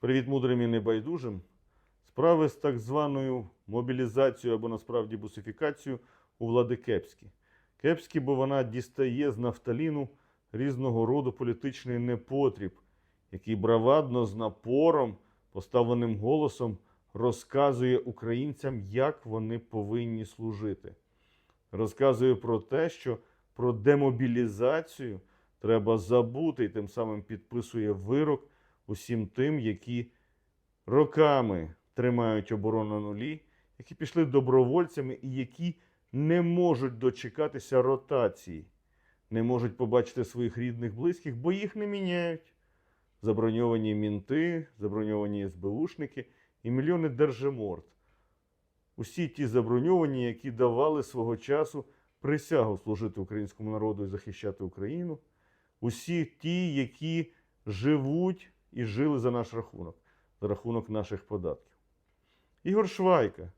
Привіт мудрим і небайдужим. Справи з так званою мобілізацією або насправді бусифікацією у влади кепські. Кепські, бо вона дістає з нафталіну різного роду політичний непотріб, який бравадно з напором, поставленим голосом розказує українцям, як вони повинні служити. Розказує про те, що про демобілізацію треба забути, і тим самим підписує вирок усім тим, які роками тримають оборону на нулі, які пішли добровольцями і які не можуть дочекатися ротації, не можуть побачити своїх рідних близьких, бо їх не міняють. Заброньовані мінти, заброньовані СБУшники і мільйони держиморд. Усі ті заброньовані, які давали свого часу присягу служити українському народу і захищати Україну. Усі ті, які живуть і жили за наш рахунок, за рахунок наших податків. Ігор Швайка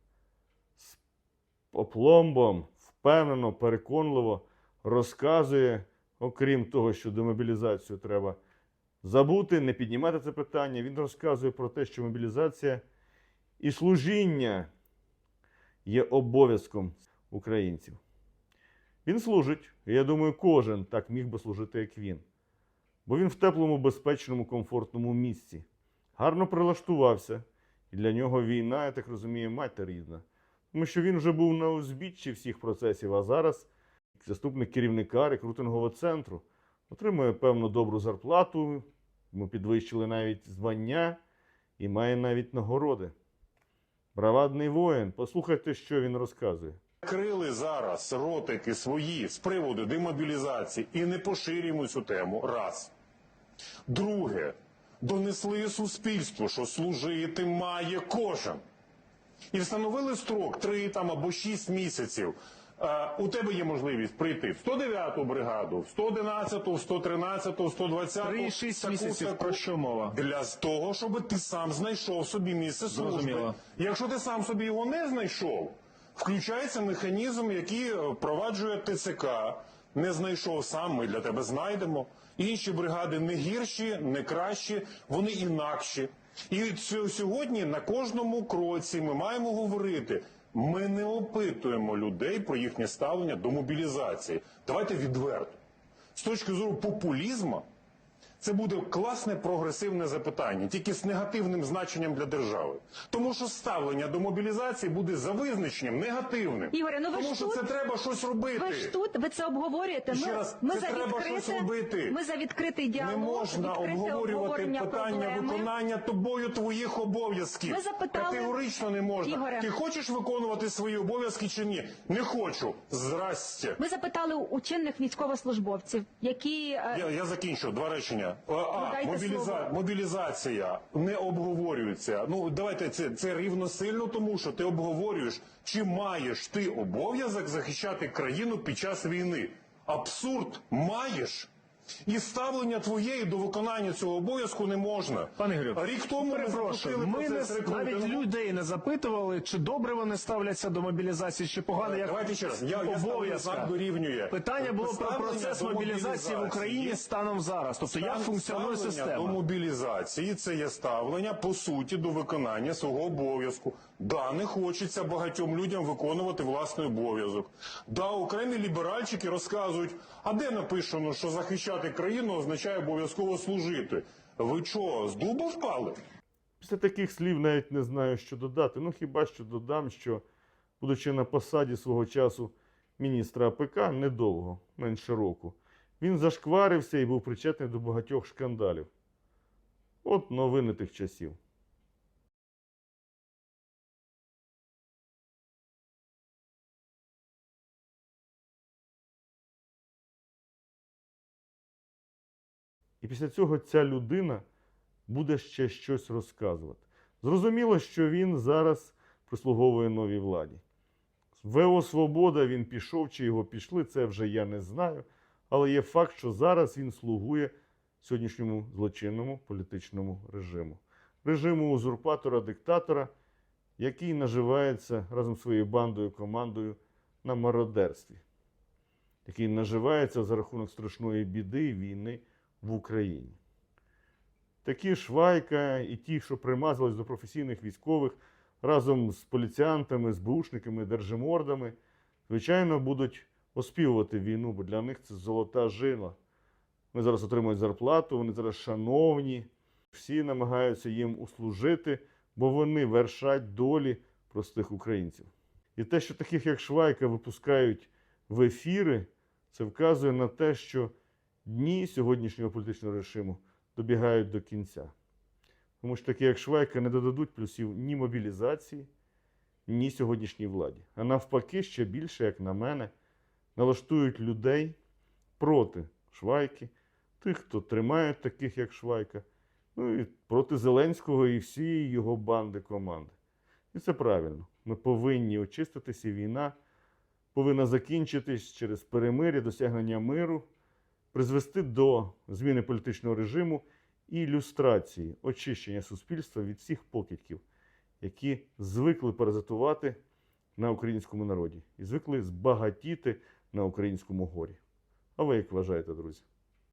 з опломбом впевнено, переконливо розказує, окрім того, що демобілізацію треба забути, не піднімати це питання. Він розказує про те, що мобілізація і служіння є обов'язком українців. Він служить, і я думаю, кожен так міг би служити, як він. Бо він в теплому, безпечному, комфортному місці. Гарно прилаштувався, і для нього війна, я так розумію, матір рідна. Тому що він вже був на узбіччі всіх процесів, а зараз заступник керівника рекрутингового центру отримує певну добру зарплату, йому підвищили навіть звання і має навіть нагороди. Бравадний воїн, послухайте, що він розказує. Крили зараз ротики свої з приводу демобілізації і не поширюємо цю тему. Раз. Друге, донесли суспільству, що служити має кожен. І встановили строк 3 там, або 6 місяців. Е, у тебе є можливість прийти в 109-ту бригаду, в 111-ту, в 113-ту, в 120-ту. 3-6 місяців таку. про що мова? Для того, щоб ти сам знайшов собі місце служби. Зрозуміло. Якщо ти сам собі його не знайшов, включається механізм, який впроваджує ТЦК. Не знайшов сам, ми для тебе знайдемо. Інші бригади не гірші, не кращі, вони інакші. І сьогодні на кожному кроці ми маємо говорити. Ми не опитуємо людей про їхнє ставлення до мобілізації. Давайте відверто. З точки зору популізму, це буде класне прогресивне запитання, тільки з негативним значенням для держави. Тому що ставлення до мобілізації буде за визначенням негативним. Ігоре, ну ви Тому ж що тут- це треба щось робити. Ви ж тут, ви це обговорюєте. Ще Ми, раз, ми це за треба відкрите, щось робити. Ми за відкритий діалог, Не можна обговорювати питання проблеми. виконання тобою твоїх обов'язків. Ви запитали- Категорично не можна. Ігоре. Ти хочеш виконувати свої обов'язки чи ні? Не хочу. Здрасте. Ми запитали у чинних військовослужбовців, які е, Я, я закінчу два речення. А, а, мобіліза... мобілізація не обговорюється. Ну давайте це, це рівносильно тому, що ти обговорюєш, чи маєш ти обов'язок захищати країну під час війни. Абсурд маєш. І ставлення твоєї до виконання цього обов'язку не можна. Пане Ігорю, рік тому перепрошую, запустили ми не, навіть людей не запитували, чи добре вони ставляться до мобілізації, чи погано, як Давайте ще раз. Я, я дорівнює. Питання було про процес мобілізації в Україні станом зараз. Тобто як функціонує система? До мобілізації це є ставлення по суті до виконання свого обов'язку. Да, не хочеться багатьом людям виконувати власний обов'язок. Да, окремі ліберальчики розказують, а де написано, що захищати країну означає обов'язково служити. Ви що, з дуба впали? Після таких слів навіть не знаю, що додати. Ну хіба що додам, що, будучи на посаді свого часу міністра АПК недовго, менше року, він зашкварився і був причетний до багатьох шкандалів. От новини тих часів. І після цього ця людина буде ще щось розказувати. Зрозуміло, що він зараз прислуговує новій владі. ВО Свобода він пішов, чи його пішли, це вже я не знаю. Але є факт, що зараз він слугує сьогоднішньому злочинному політичному режиму. Режиму узурпатора-диктатора, який наживається разом зі своєю бандою, командою на мародерстві, який наживається за рахунок страшної біди і війни в Україні. такі Швайка і ті, що примазались до професійних військових разом з поліціянтами, СБУшниками, держимордами, звичайно, будуть оспівувати війну, бо для них це золота жила. Вони зараз отримують зарплату, вони зараз шановні, всі намагаються їм услужити, бо вони вершать долі простих українців. І те, що таких як Швайка випускають в ефіри, це вказує на те, що дні сьогоднішнього політичного режиму добігають до кінця. Тому що такі, як Швайка, не додадуть плюсів ні мобілізації, ні сьогоднішній владі. А навпаки, ще більше, як на мене, налаштують людей проти Швайки, тих, хто тримає таких, як Швайка, ну і проти Зеленського і всієї його банди команди. І це правильно. Ми повинні очиститися, війна повинна закінчитись через перемир'я, досягнення миру, призвести до зміни політичного режиму і люстрації, очищення суспільства від всіх покидьків, які звикли паразитувати на українському народі і звикли збагатіти на українському горі. А ви як вважаєте, друзі?